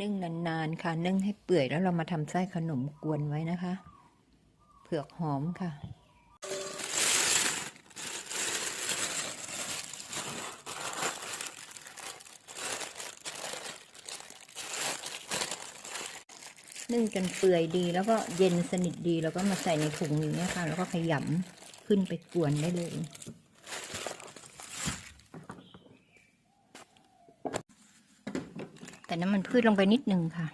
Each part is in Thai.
นึ่งนานๆค่ะ นึ่งให้เปื่อยแล้วเรามาทำไส้ขนมกวนไว้นะคะ เผือกหอมค่ะนึ่งจนเปื่อยดีแล้วก็เย็นสนิทดีแล้วก็มาใส่ในถุงอย่างนี้ยค่ะ แล้วก็ขยำขึ้นไปกวนได้เลย แต่ น้ำมันพืชลงไปนิดนึงค่ะ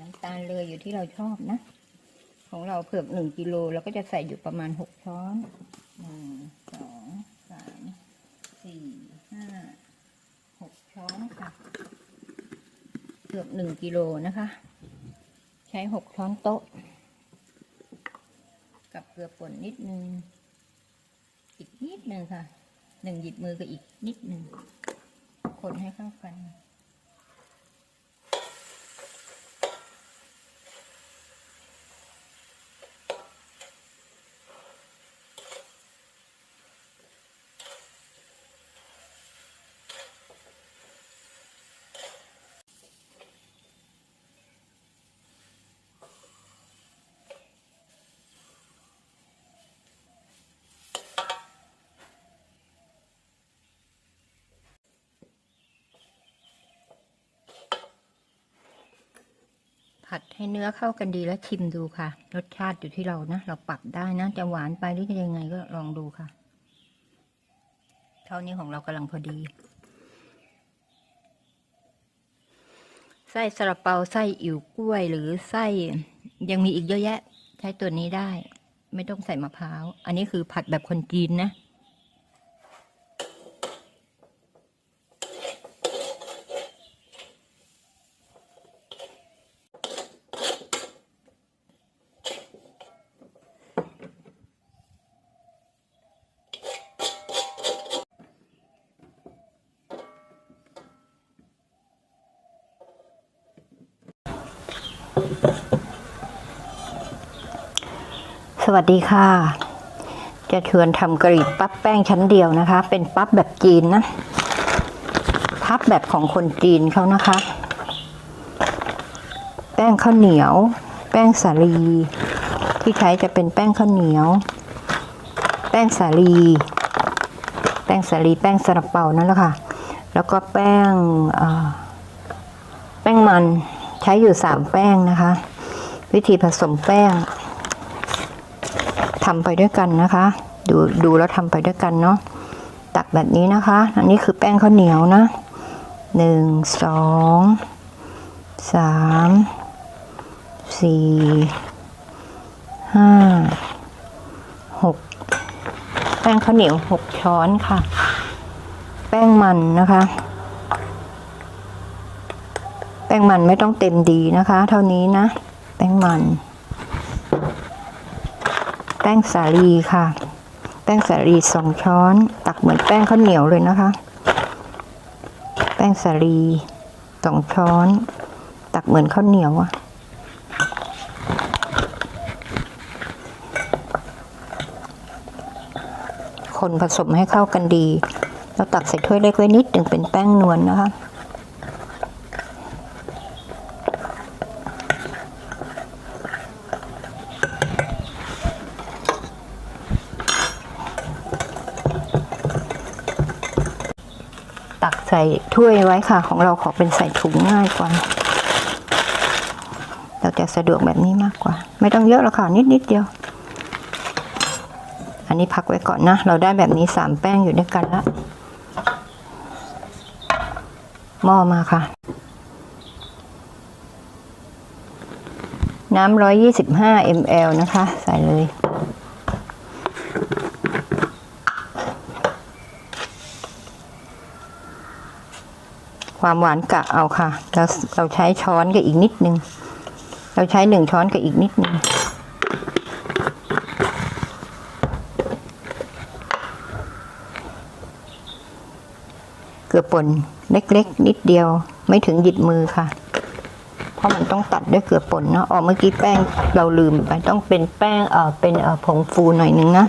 น้ำตาลเลยอยู่ที่เราชอบนะ ของเราเผือกหนึ่งกิโลเราก็จะใส่อยู่ประมาณหกช้อนหนึ่งสองสามสี่ห้าหกช้อนค่ะเผือกหนึ่งกิโลนะคะ ใช้หกช้อนโต๊ะ กับเกลือป่นนิดนึง อีกนิดนึงค่ะหนึ่งหยิบมือก็อีกนิดนึงคนให้เข้ากัน ผัดให้เนื้อเข้ากันดีแล้วชิมดูค่ะ รสชาติอยู่ที่เรานะ เราปรับได้นะ จะหวานไปหรือจะยังไงก็ลองดูค่ะ เท่านี้ของเรากำลังพอดี ไส้ซาลาเปาไส้อิ๋วกล้วยหรือไส้ยังมีอีกเยอะแยะ ใช้ตัวนี้ได้ ไม่ต้องใส่มะพร้าว อันนี้คือผัดแบบคนจีนนะ วัสดีค่ะ จะชวนทำกะหรี่ปั๊บแป้งชั้นเดียวนะคะ เป็นปั๊บแบบจีนนะพับแบบของคนจีนเขานะคะ แป้งข้าวเหนียว แป้งสาลี ที่ใช้จะเป็นแป้งข้าวเหนียว แป้งสาลี แป้งสาลีแป้งสลับเป่านั่นแหละค่ะ แล้วก็แป้งแป้งมันใช้อยู่สามแป้งนะคะ วิธีผสมแป้ง ทำไปด้วยกันนะคะ ดูดูแล้วทำไปด้วยกันเนาะตักแบบนี้นะคะ อันนี้คือแป้งข้าวเหนียวนะหนึ่งสองสามสี่ห้าหกแป้งข้าวเหนียวหกช้อนค่ะ แป้งมันนะคะ แป้งมันไม่ต้องเต็มดีนะคะ เท่านี้นะ แป้งมัน ป้งสาลีค่ะ แป้งสาลีสองช้อน ตักเหมือนแป้งข้าวเหนียวเลยนะคะ แป้งสาลีสองช้อน ตักเหมือนข้าวเหนียวอะคนผสมให้เข้ากันดีแล้วตักใส่ถ้วยเล็กไว้นิดหนึ่งเป็นแป้งนวลนะคะ ใส่ถ้วยไว้ค่ะ ของเราขอเป็นใส่ถุงง่ายกว่า เราจะสะดวกแบบนี้มากกว่า ไม่ต้องเยอะหรอกค่ะนิดนิดเดียว อันนี้พักไว้ก่อนนะ เราได้แบบนี้สามแป้งอยู่ด้วยกันล้วหม้อมาค่ะ น้ำร้อยยี่สิบห้า ml นะคะ ใส่เลย ความหวานกะเอาค่ะเราเราใช้ช้อนกับอีกนิดนึง เราใช้หนึ่งช้อนกับอีกนิดนึงเกลือป่นเล็กๆ นิดเดียว ไม่ถึงหยิบมือค่ะ เพราะมันต้องตัดด้วยเกลือป่นเนาะอ๋อเมื่อกี้แป้งเราลืมไปต้องเป็นแป้งเออเป็นเออผงฟูหน่อยนึงนะ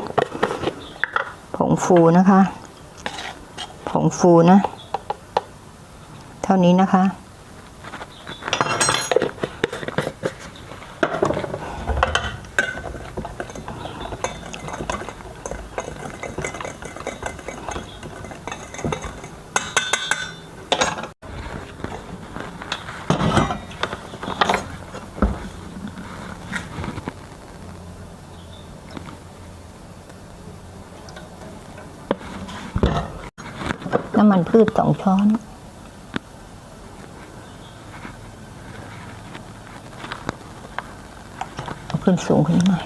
ผงฟูนะคะ ผงฟูนะ ท่านี้นะคะ น้ำมันพืชสองช้อน เอา ขึ้นสูงขึ้นหน่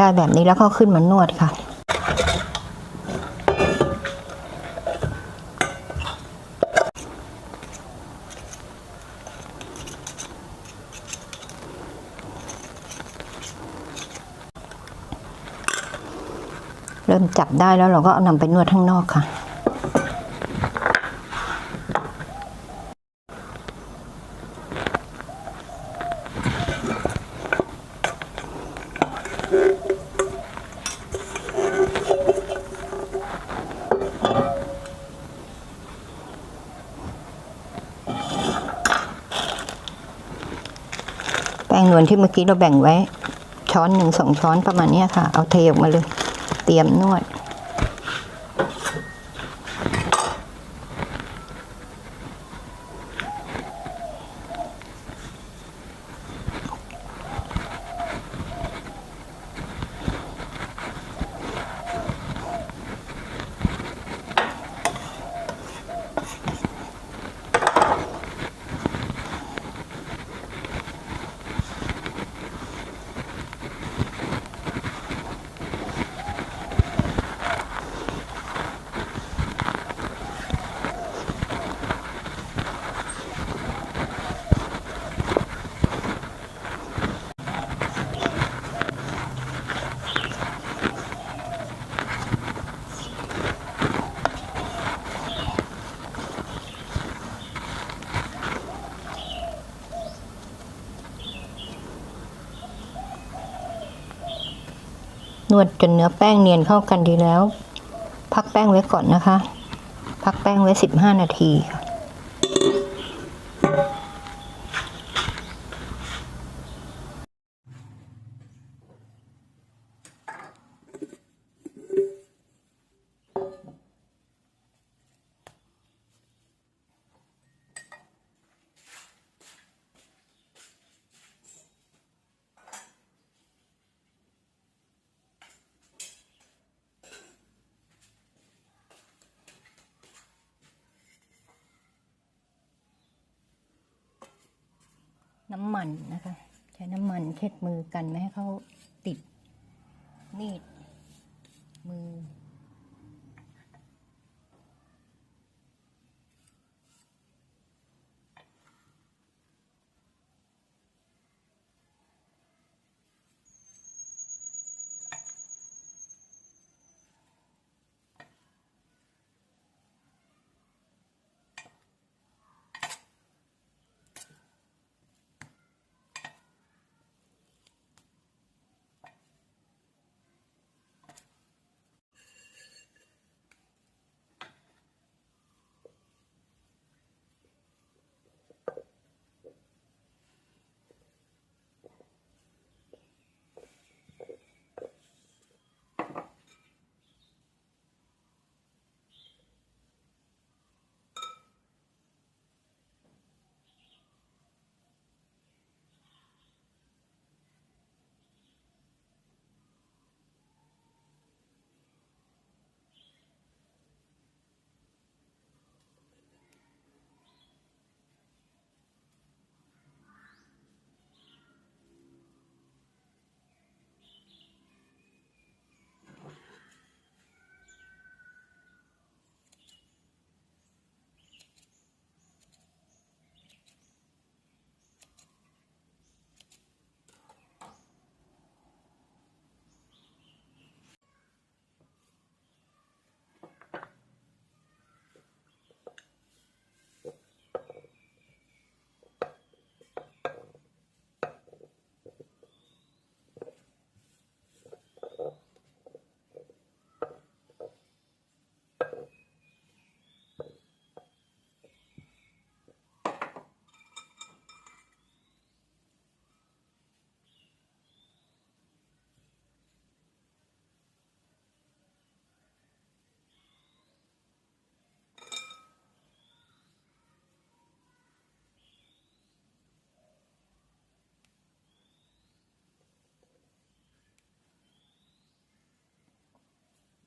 ได้แบบนี้แล้วก็ขึ้นมานวดค่ะ เริ่มจับได้แล้วเราก็เอานำไปนวดข้างนอกค่ะ นที่เมื่อกี้เราแบ่งไว้ ช้อนหนึ่งสองช้อนประมาณนี้ค่ะ เอาเทออกมาเลย เตรียมนวด นวดจนเนื้อแป้งเนียนเข้ากันดีแล้ว พักแป้งไว้ก่อนนะคะ พักแป้งไว้สิบห้านาทีค่ะ น้ำมันนะคะ ใช้น้ำมันเช็ดมือกันไม่ให้เขาติดมีดมือ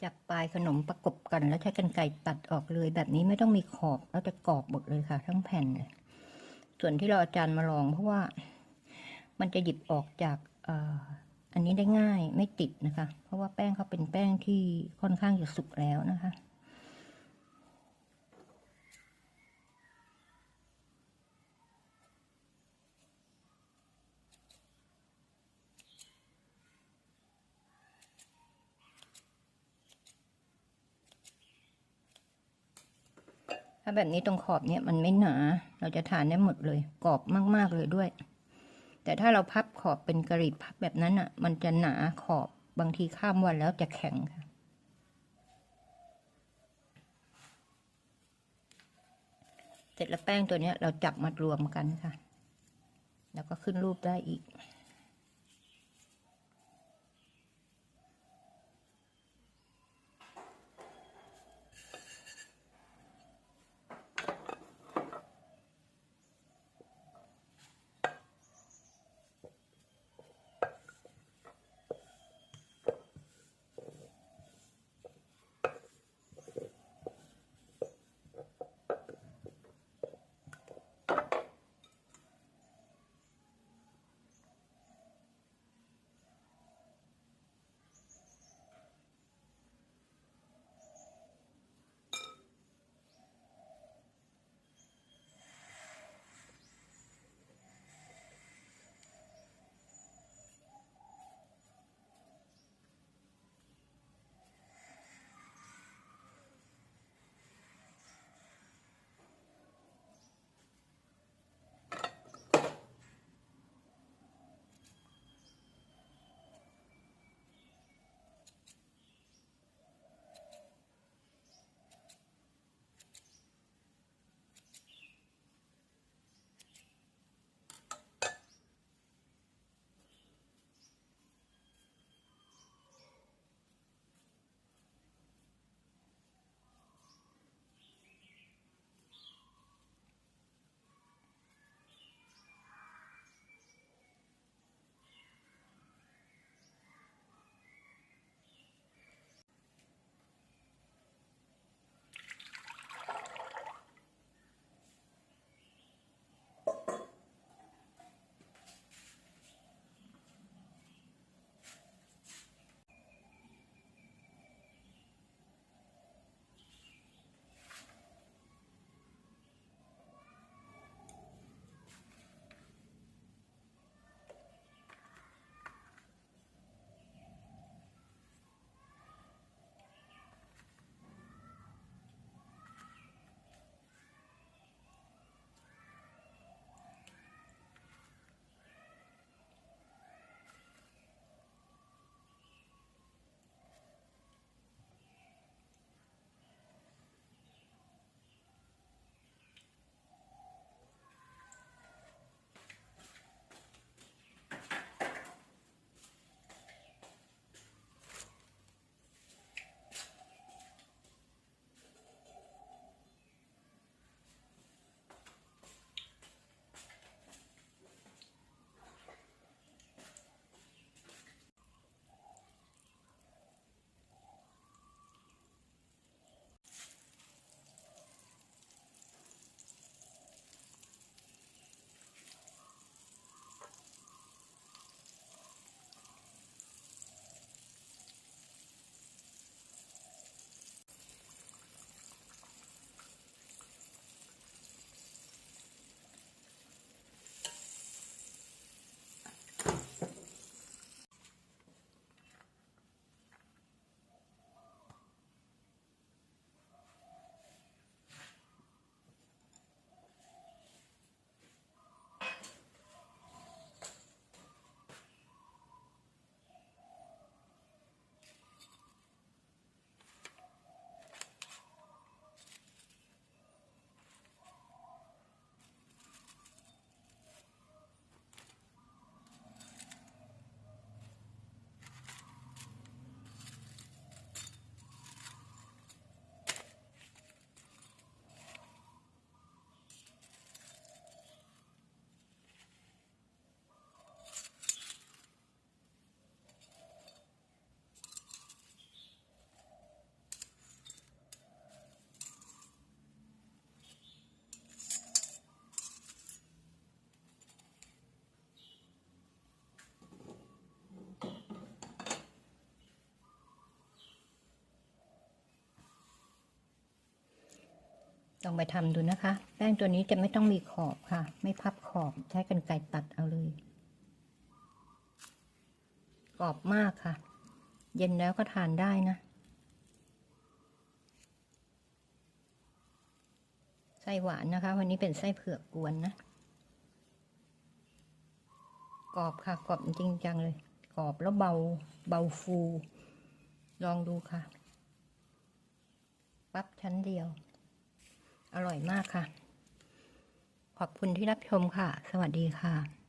จับปลายขนมประกบกันแล้วใช้กันไก่ตัดออกเลยแบบนี้ไม่ต้องมีขอบเราจะกรอบหมดเลยค่ะ ทั้งแผ่นเลยส่วนที่เราอาจารย์มาลองเพราะว่า มันจะหยิบออกจากอันนี้ได้ง่ายไม่ติดนะคะ เพราะว่าแป้งเขาเป็นแป้งที่ค่อนข้างจะสุกแล้วนะคะ ถ้าแบบนี้ตรงขอบเนี่ยมันไม่หนา เราจะทานได้หมดเลย กรอบมาก ๆ เลยด้วย แต่ถ้าเราพับขอบเป็นกระหรี่พับแบบนั้นอะ มันจะหนาขอบบางทีข้ามวันแล้วจะแข็งค่ะ เสร็จแล้วแป้งตัวนี้เราจับมารวมกันค่ะ แล้วก็ขึ้นรูปได้อีก ลองไปทำดูนะคะ แป้งตัวนี้จะไม่ต้องมีขอบค่ะ ไม่พับขอบใช้กันไกรตัดเอาเลยกรอบมากค่ะ เย็นแล้วก็ทานได้นะ ไส้หวานนะคะ วันนี้เป็นไส้เผือกกวนนะกรอบค่ะกรอบจริงจังเลยกรอบแล้วเบาเบาฟู ลองดูค่ะ ปั๊บชั้นเดียว อร่อยมากค่ะ ขอบคุณที่รับชมค่ะ สวัสดีค่ะ